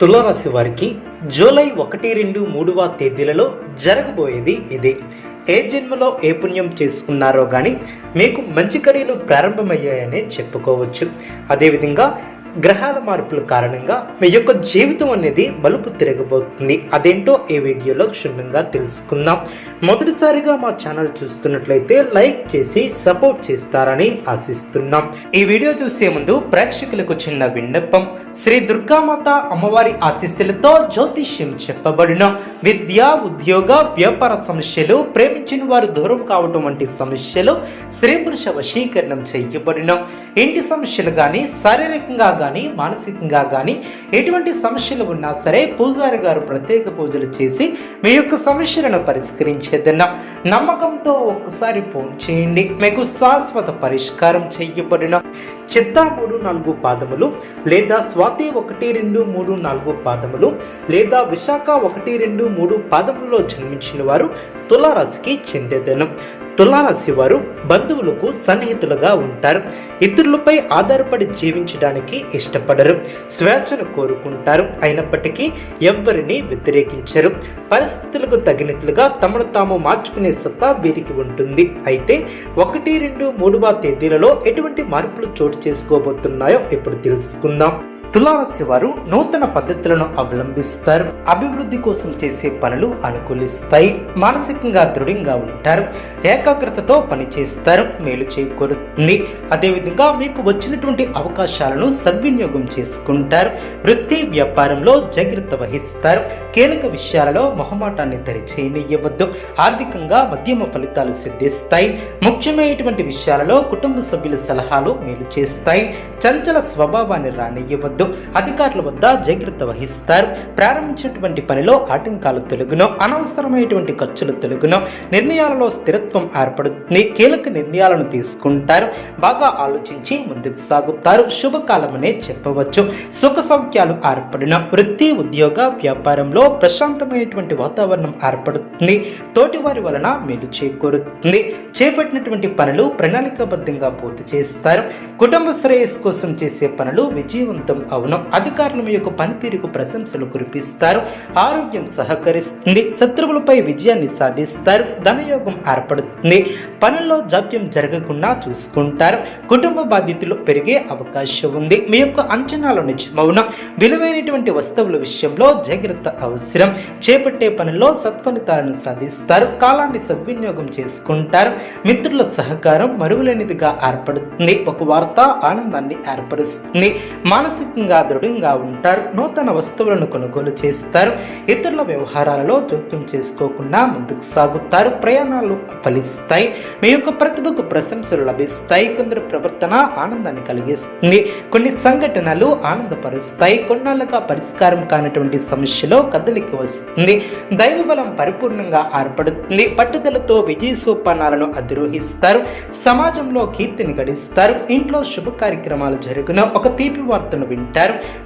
తులారాశి వారికి జూలై ఒకటి రెండు మూడవ తేదీలలో జరగబోయేది ఇదే. ఏ జన్మలో ఏ పుణ్యం చేసుకున్నారో కానీ మీకు మంచి కడియలు ప్రారంభమయ్యాయనే చెప్పుకోవచ్చు. అదేవిధంగా గ్రహాల మార్పుల కారణంగా మీ యొక్క జీవితం అనేది మలుపు తిరగబోతుంది. అదేంటో ఈ వీడియోలో క్షుణ్ణంగా తెలుసుకుందాం. మొదటిసారిగా మా ఛానల్ చూస్తున్నట్లయితే లైక్ చేసి సపోర్ట్ చేస్తారని ఆశిస్తున్నాం. ఈ వీడియో చూసే ముందు ప్రేక్షకులకు చిన్న విన్నపం. శ్రీ దుర్గామాత అమ్మవారి ఆశీస్సులతో జ్యోతిష్యం చెప్పబడిన విద్య ఉద్యోగ వ్యాపార సమస్యలు ప్రేమించిన వారు దూరం కావటం వంటి సమస్యలు స్త్రీ పురుష వశీకరణం చేయబడిన ఇంటి సమస్యలు కానీ శారీరకంగా కానీ మానసికంగా కానీ ఎటువంటి సమస్యలు ఉన్నా సరే పూజారి గారు ప్రత్యేక పూజలు చేసి మీ యొక్క సమస్యలను పరిష్కరించేదన్న. నమ్మకంతో ఒక్కసారి ఫోన్ చేయండి. మీకు శాశ్వత పరిష్కారం చేయబడిన చిత్తా మూడు నాలుగు పాదములు లేదా స్వాతి ఒకటి రెండు మూడు నాలుగు పాదములు లేదా విశాఖ ఒకటి రెండు మూడు పాదములలో జన్మించిన వారు తులారాశికి చెందేదనం. తులారాశి వారు బంధువులకు సన్నిహితులుగా ఉంటారు. ఇతరులపై ఆధారపడి జీవించడానికి ఇష్టపడరు. స్వేచ్ఛను కోరుకుంటారు. అయినప్పటికీ ఎవ్వరిని వ్యతిరేకించరు. పరిస్థితులకు తగినట్లుగా తమను తాము మార్చుకునే సత్తా వీరికి ఉంటుంది. అయితే ఒకటి రెండు మూడవ తేదీలలో ఎటువంటి మార్పులు చోటు చేసుకోబోతున్నాయో ఇప్పుడు తెలుసుకుందాం. తులారాశి వారు నూతన పద్ధతులను అవలంబిస్తారు. అభివృద్ధి కోసం చేసే పనులు అనుకూలిస్తాయి. మానసికంగా దృఢంగా ఉంటారు. ఏకాగ్రతతో పనిచేస్తారు. మేలు చేకూరుతుంది. అదేవిధంగా మీకు వచ్చినటువంటి అవకాశాలను సద్వినియోగం చేసుకుంటారు. వృత్తి వ్యాపారంలో జాగ్రత్త వహిస్తారు. కీలక విషయాలలో మొహమాటాన్ని దరిచేయనివ్వద్దు ఆర్థికంగా మధ్యమ ఫలితాలు సిద్ధిస్తాయి. ముఖ్యమైనటువంటి విషయాలలో కుటుంబ సభ్యుల సలహాలు మేలు చేస్తాయి. చంచల స్వభావాన్ని రానివ్వద్దు అధికారుల వద్ద జాగ్రత్త వహిస్తారు. ప్రారంభించినటువంటి పనిలో ఆటంకాలు తొలగును అనవసరమైనటువంటి ఖర్చులు తొలగును నిర్ణయాలలో స్థిరత్వం ఏర్పడుతుంది. కీలక నిర్ణయాలను తీసుకుంటారు. బాగా ఆలోచించి ముందుకు సాగుతారు. శుభకాలమనే చెప్పవచ్చు. సుఖ సౌఖ్యాలు ఏర్పడిన. వృత్తి ఉద్యోగ వ్యాపారంలో ప్రశాంతమైనటువంటి వాతావరణం ఏర్పడుతుంది. తోటివారి వలన మేలు చేకూరుతుంది. చేపట్టినటువంటి పనులు ప్రణాళికాబద్ధంగా పూర్తి చేస్తారు. కుటుంబ శ్రేయస్సు కోసం చేసే పనులు విజయవంతం అవును. అధికారులు మీ యొక్క పనితీరుకు ప్రశంసలు కురిపిస్తారు. ఆరోగ్యం సహకరిస్తుంది. శత్రువులపై విజయాన్ని సాధిస్తారు. ధనయోగం ఏర్పడుతుంది. పనుల్లో జాప్యం జరగకుండా చూసుకుంటారు. కుటుంబ బాధ్యతలు పెరిగే అవకాశం ఉంది. మీ యొక్క అంచనాలు నిజమవును. విలువైనటువంటి వస్తువుల విషయంలో జాగ్రత్త అవసరం. చేపట్టే పనుల్లో సత్ఫలితాలను సాధిస్తారు. కాలాన్ని సద్వినియోగం చేసుకుంటారు. మిత్రుల సహకారం మరువులేనిదిగా ఏర్పడుతుంది. ఒక వార్త ఆనందాన్ని ఏర్పరుస్తుంది. మానసిక ఆర్థికంగా దృఢంగా ఉంటారు. నూతన వస్తువులను కొనుగోలు చేస్తారు. ఇతరుల వ్యవహారాలలో జోక్యం చేసుకోకుండా ముందుకు సాగుతారు. ప్రయాణాలు ఫలిస్తాయి. మీ యొక్క ప్రతిభకు ప్రశంసలు లభిస్తాయి. కొందరు ప్రవర్తన ఆనందాన్ని కలిగిస్తుంది. కొన్ని సంఘటనలు ఆనందపరుస్తాయి. కొన్నాళ్ళుగా పరిష్కారం కానటువంటి సమస్యలో కదలికి వస్తుంది. దైవ బలం పరిపూర్ణంగా ఏర్పడుతుంది. పట్టుదలతో విజయ సోపానాలను అధిరోహిస్తారు. సమాజంలో కీర్తిని గడిస్తారు. ఇంట్లో శుభ కార్యక్రమాలు జరుగును. ఒక తీపి వార్తను వింటారు.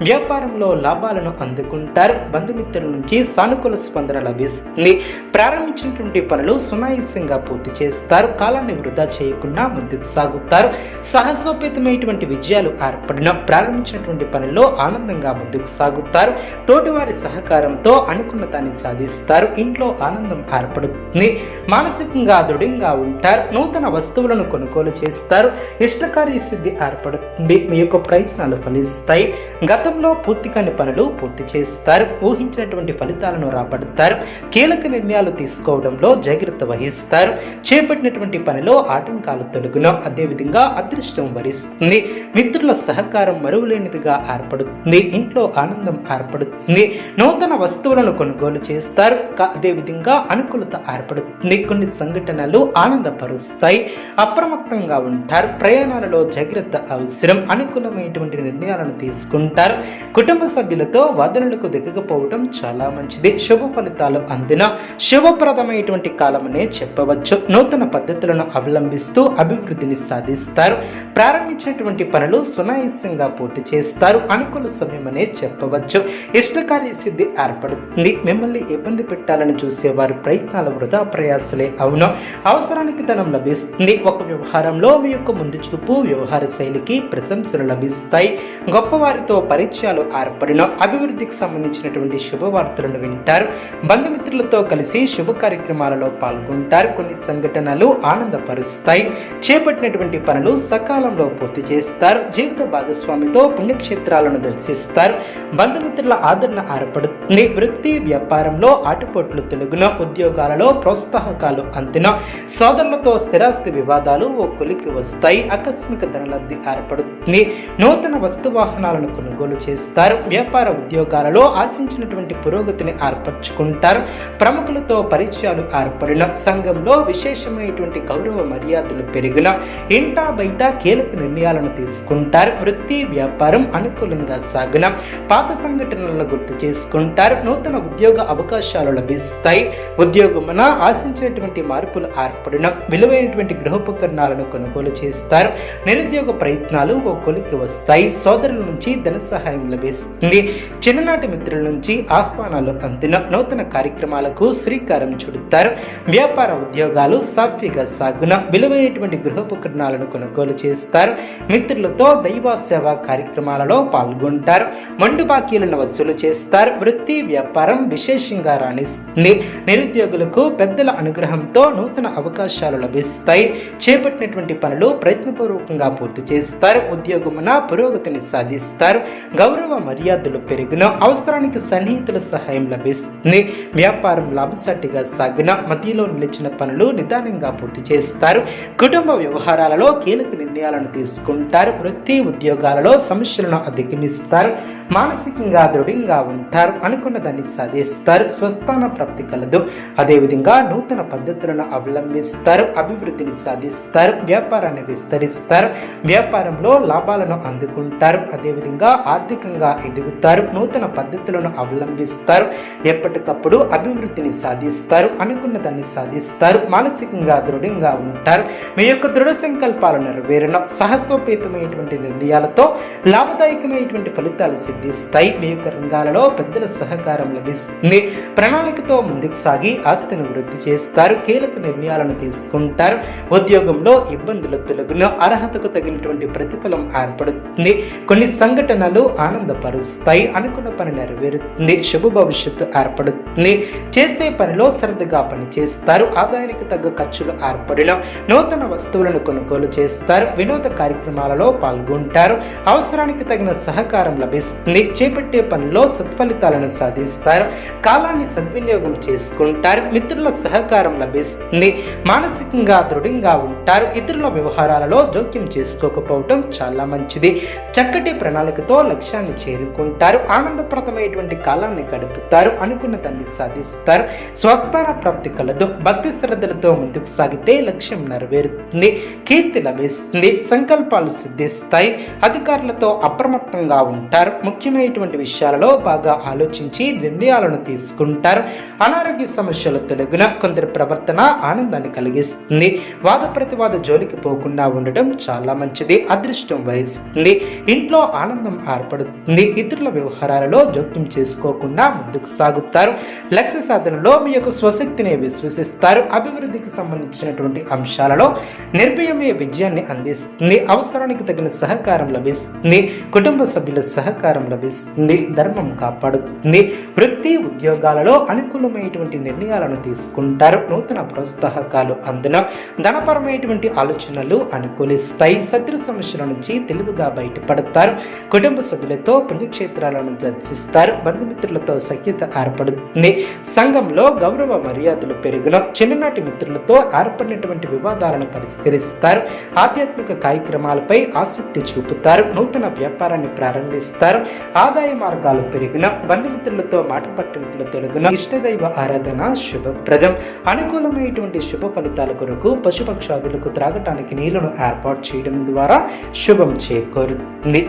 వ్యాపారంలో లాభాలను అందుకుంటారు. బంధుమిత్రుల నుంచి సానుకూల స్పందన లభిస్తుంది. ప్రారంభించినటువంటి పనులు సునాయాసంగా పూర్తి చేస్తారు. కాలాన్ని వృధా చేయకుండా ముందుకు సాగుతారు. సాహసోపేతమైనటువంటి విజయాలు ఏర్పడిన ప్రారంభించినటువంటి పనుల్లో ఆనందంగా ముందుకు సాగుతారు. తోటివారి సహకారంతో అనుకున్న దాన్ని సాధిస్తారు. ఇంట్లో ఆనందం ఏర్పడుతుంది. మానసికంగా దృఢంగా ఉంటారు. నూతన వస్తువులను కొనుగోలు చేస్తారు. ఇష్టకార్య సిద్ధి ఏర్పడుతుంది. మీ యొక్క ప్రయత్నాలు ఫలిస్తాయి. గతంలో పూర్తి కాని పనులు పూర్తి చేస్తారు. ఊహించినటువంటి ఫలితాలను రాబడతారు. కీలక నిర్ణయాలు తీసుకోవడంలో జాగ్రత్త వహిస్తారు. చేపట్టినటువంటి పనిలో ఆటంకాలు తొలగును అదేవిధంగా అదృష్టం వరిస్తుంది. మిత్రుల సహకారం మరువలేనిదిగా ఏర్పడుతుంది. ఇంట్లో ఆనందం ఏర్పడుతుంది. నూతన వస్తువులను కొనుగోలు చేస్తారు. అదేవిధంగా అనుకూలత ఏర్పడుతుంది. కొన్ని సంఘటనలు ఆనందపరుస్తాయి. అప్రమత్తంగా ఉంటారు. ప్రయాణాలలో జాగ్రత్త అవసరం. అనుకూలమైనటువంటి నిర్ణయాలను తీసుకుంటారు కుటుంబ సభ్యులతో వాదనలకు దిగకపోవడం చాలా మంచిది. శుభ ఫలితాలు అందిన శుభప్రదమైనటువంటి కాలమనే చెప్పవచ్చు. నూతన పద్ధతులను అవలంబిస్తూ అభివృద్ధిని సాధిస్తారు. ప్రారంభించినటువంటి పనులు సునాయాసంగా పూర్తి చేస్తారు. అనుకూల సమయమనే చెప్పవచ్చు. ఇష్టకార్య సిద్ధి ఏర్పడుతుంది. మిమ్మల్ని ఇబ్బంది పెట్టాలని చూసేవారు ప్రయత్నాలు వృధా ప్రయాసలే అవును. అవసరానికి ధనం లభిస్తుంది. ఒక వ్యవహారంలో మీ యొక్క ముందు చూపు వ్యవహార శైలికి ప్రశంసలు లభిస్తాయి. గొప్ప వారితో పరిచయాలు ఏర్పడిన అభివృద్ధికి సంబంధించినటువంటి శుభవార్తలను వింటారు. బంధుమిత్రులతో కలిసి శుభ కార్యక్రమాలలో పాల్గొంటారు. కొన్ని సంఘటనలు ఆనందపరుస్తాయి. చేపట్టినటువంటి పనులు సకాలంలో పూర్తి చేస్తారు. జీవిత భాగస్వామితో పుణ్యక్షేత్రాలను దర్శిస్తారు. బంధుమిత్రుల ఆదరణ ఏర్పడుతుంది. వృత్తి వ్యాపారంలో ఆటుపోట్లు తెలుగున ఉద్యోగాలలో ప్రోత్సాహకాలు అందిన సోదరులతో స్థిరాస్తి వివాదాలు ఓ కొలికి వస్తాయి. ఆకస్మిక ధనలబ్ధి ఏర్పడుతుంది. నూతన వస్తు వాహనాలను కొనుగోలు చేస్తారు. వ్యాపార ఉద్యోగాలలో ఆశించినటువంటి పురోగతిని ఏర్పరచుకుంటారు. ప్రముఖులతో పరిచయాలు ఏర్పడిన సంఘంలో విశేషమైనటువంటి గౌరవ మర్యాదలు పెరిగిన ఇంటా బయట కీలక నిర్ణయాలను తీసుకుంటారు. వృత్తి వ్యాపారం అనుకూలంగా సాగిన పాత సంఘటనలను గుర్తు చేసుకుంటారు. నూతన ఉద్యోగ అవకాశాలు లభిస్తాయి. ఉద్యోగమున ఆశించినటువంటి మార్పులు ఏర్పడిన విలువైనటువంటి గృహోపకరణాలను కొనుగోలు చేస్తారు. నిరుద్యోగ ప్రయత్నాలు ఓ కొలికి వస్తాయి. సోదరుల నుంచి ధన సహాయం లభిస్తుంది. చిన్ననాటి మిత్రుల నుంచి ఆహ్వానాలు అందిన నూతన కార్యక్రమాలకు శ్రీకారం చుడతారు. వ్యాపార ఉద్యోగాలు సాఫీగా సాగున విలువైనటువంటి గృహోపకరణాలను కొనుగోలు చేస్తారు. మిత్రులతో దైవ సేవా కార్యక్రమాలలో పాల్గొంటారు. మండు బాకీలను వసూలు చేస్తారు. వృత్తి వ్యాపారం విశేషంగా రాణిస్తుంది. నిరుద్యోగులకు పెద్దల అనుగ్రహంతో నూతన అవకాశాలు లభిస్తాయి. చేపట్టినటువంటి పనులు ప్రయత్నపూర్వకంగా పూర్తి చేస్తారు. ఉద్యోగమున పురోగతిని సాధిస్తారు. గౌరవ మర్యాదలు పెరిగిన అవసరానికి సన్నిహితుల సహాయం లభిస్తుంది. వ్యాపారం లాభసాటిగా సాగిన మధ్యలో నిలిచిన పనులు నిదానంగా పూర్తి చేస్తారు. కుటుంబ వ్యవహారాలలో కీలక నిర్ణయాలను తీసుకుంటారు. వృత్తి ఉద్యోగాలలో సమస్యలను అధిగమిస్తారు. మానసికంగా దృఢంగా ఉంటారు. అనుకున్న దాన్ని సాధిస్తారు. స్వస్థాన ప్రాప్తి కలదు. అదేవిధంగా నూతన పద్ధతులను అవలంబిస్తారు. అభివృద్ధిని సాధిస్తారు. వ్యాపారాన్ని విస్తరిస్తారు. వ్యాపారంలో లాభాలను అందుకుంటారు. అదేవిధంగా ఆర్థికంగా ఎదుగుతారు నూతన పద్ధతులను అవలంబిస్తారు ఎప్పటికప్పుడు అభివృద్ధిని సాధిస్తారు అనుకున్న దాన్ని సాధిస్తారు మానసికంగా దృఢంగా ఉంటారు. మీ యొక్క దృఢ సంకల్పాలు నెరవేరడం సాహసోపేతమైనటువంటి నిర్ణయాలతో లాభదాయకమైనటువంటి ఫలితాలు సిద్ధిస్తాయి. మీ యొక్క రంగాలలో పెద్దల సహకారం లభిస్తుంది. ప్రణాళికతో ముందుకు సాగి ఆస్తిని వృద్ధి చేస్తారు కీలక నిర్ణయాలను తీసుకుంటారు. ఉద్యోగంలో ఇబ్బందులు తొలగిన అర్హతకు తగినటువంటి ప్రతిఫలం ఏర్పడుతుంది. కొన్ని సంఘటనలు ఆనందపరుస్తాయి. అనుకున్న పని నెరవేరుతుంది. శుభ భవిష్యత్తు ఏర్పడుతుంది. చేసే పనిలో శ్రద్ధగా పనిచేస్తారు. ఆదాయానికి తగ్గ ఖర్చులు ఏర్పడిన నూతన వస్తువులను కొనుగోలు చేస్తారు. వినోద కార్యక్రమాలలో పాల్గొంటారు. అవసరానికి తగిన సహకారం లభిస్తుంది. చేపట్టే పనిలో సత్ఫలితాలను సాధిస్తారు. కాలాన్ని సద్వినియోగం చేసుకుంటారు. మిత్రుల సహకారం లభిస్తుంది. మానసికంగా దృఢంగా ఉంటారు. ఇతరుల వ్యవహారాలలో జోక్యం చేసుకోకపోవటం చాలా మంచిది. చక్కటి ప్రణాళికతో లక్ష్యాన్ని చేరుకుంటారు. ఆనందప్రదమైనటువంటి కాలాన్ని గడుపుతారు. అనుకున్న దాన్ని సాధిస్తారు. స్వస్థాన ప్రాప్తి కలదు. భక్తి శ్రద్ధలతో ముందుకు సాగితే లక్ష్యం నెరవేరుతుంది. కీర్తి లభిస్తుంది. సంకల్పాలు సిద్ధిస్తాయి. అధికారులతో అప్రమత్తంగా ఉంటారు. ముఖ్యమైనటువంటి విషయాలలో బాగా ఆలోచించి నిర్ణయాలను తీసుకుంటారు. అనారోగ్య సమస్యలు తొలగిన కొందరి ప్రవర్తన ఆనందాన్ని కలిగిస్తుంది. వాద ప్రతివాద జోలికి పోకుండా ఉండటం చాలా మంచిది. అదృష్టం వహిస్తుంది. ఇంట్లో ఆనంద ఏర్పడుతుంది. ఇతరుల వ్యవహారాలలో జోక్యం చేసుకోకుండా ముందుకు సాగుతారు. లక్ష్య సాధనలో మీ యొక్క స్వశక్తిని విశ్వసిస్తారు. అభివృద్ధికి సంబంధించినటువంటి అంశాలలో నిర్భయమే విజయాన్ని అందిస్తుంది. అవసరానికి తగిన సహకారం లభిస్తుంది. కుటుంబ సభ్యుల సహకారం లభిస్తుంది. ధర్మం కాపాడుతుంది. వృత్తి ఉద్యోగాలలో అనుకూలమైనటువంటి నిర్ణయాలను తీసుకుంటారు. నూతన ప్రోత్సాహకాలు అందున ధనపరమైనటువంటి ఆలోచనలు అనుకూలిస్తాయి. శత్రు సమస్యల నుంచి తెలివిగా బయటపడతారు. కుటుంబ సభ్యులతో పుణ్యక్షేత్రాలను దర్శిస్తారు. బంధుమిత్రులతో సఖ్యత ఏర్పడుతుంది. సంఘంలో గౌరవ మర్యాదలు పెరుగును. చిన్ననాటి మిత్రులతో ఏర్పడినటువంటి వివాదాలను పరిష్కరిస్తారు. ఆధ్యాత్మిక కార్యక్రమాలపై ఆసక్తి చూపుతారు. నూతన వ్యాపారాన్ని ప్రారంభిస్తారు. ఆదాయ మార్గాలు పెరిగిన. బంధుమిత్రులతో మాట పట్టింపులు తొలగిన. ఇష్టదైవ ఆరాధన శుభప్రదం. అనుకూలమైనటువంటి శుభ ఫలితాల కొరకు పశుపక్షాదులకు త్రాగటానికి నీళ్ళను ఏర్పాటు చేయడం ద్వారా శుభం చేకూరుతుంది.